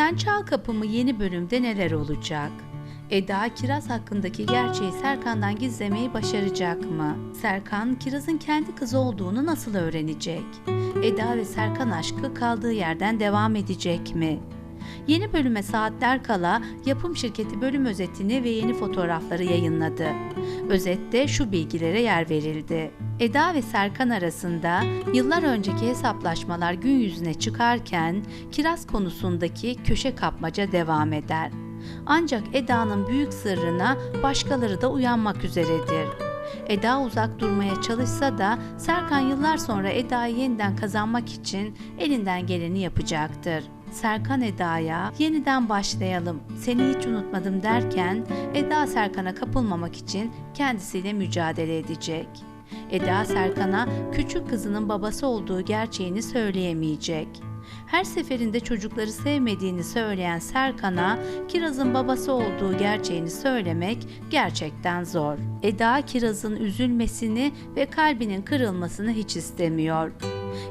Sen Çal Kapımı yeni bölümde neler olacak? Eda Kiraz hakkındaki gerçeği Serkan'dan gizlemeyi başaracak mı? Serkan, Kiraz'ın kendi kızı olduğunu nasıl öğrenecek? Eda ve Serkan aşkı kaldığı yerden devam edecek mi? Yeni bölüme saatler kala yapım şirketi bölüm özetini ve yeni fotoğrafları yayınladı. Özette şu bilgilere yer verildi. Eda ve Serkan arasında yıllar önceki hesaplaşmalar gün yüzüne çıkarken kiraz konusundaki köşe kapmaca devam eder. Ancak Eda'nın büyük sırrına başkaları da uyanmak üzeredir. Eda uzak durmaya çalışsa da Serkan yıllar sonra Eda'yı yeniden kazanmak için elinden geleni yapacaktır. Serkan Eda'ya yeniden başlayalım, seni hiç unutmadım derken Eda Serkan'a kapılmamak için kendisiyle mücadele edecek. Eda Serkan'a küçük kızının babası olduğu gerçeğini söyleyemeyecek. Her seferinde çocukları sevmediğini söyleyen Serkan'a Kiraz'ın babası olduğu gerçeğini söylemek gerçekten zor. Eda Kiraz'ın üzülmesini ve kalbinin kırılmasını hiç istemiyor.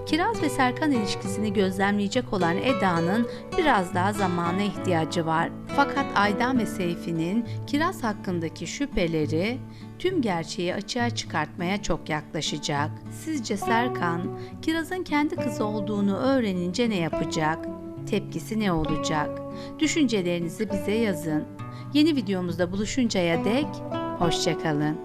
Kiraz ve Serkan ilişkisini gözlemleyecek olan Eda'nın biraz daha zamana ihtiyacı var. Fakat Aydan ve Seyfi'nin Kiraz hakkındaki şüpheleri tüm gerçeği açığa çıkartmaya çok yaklaşacak. Sizce Serkan, Kiraz'ın kendi kızı olduğunu öğrenince ne yapacak? Tepkisi ne olacak? Düşüncelerinizi bize yazın. Yeni videomuzda buluşuncaya dek hoşçakalın.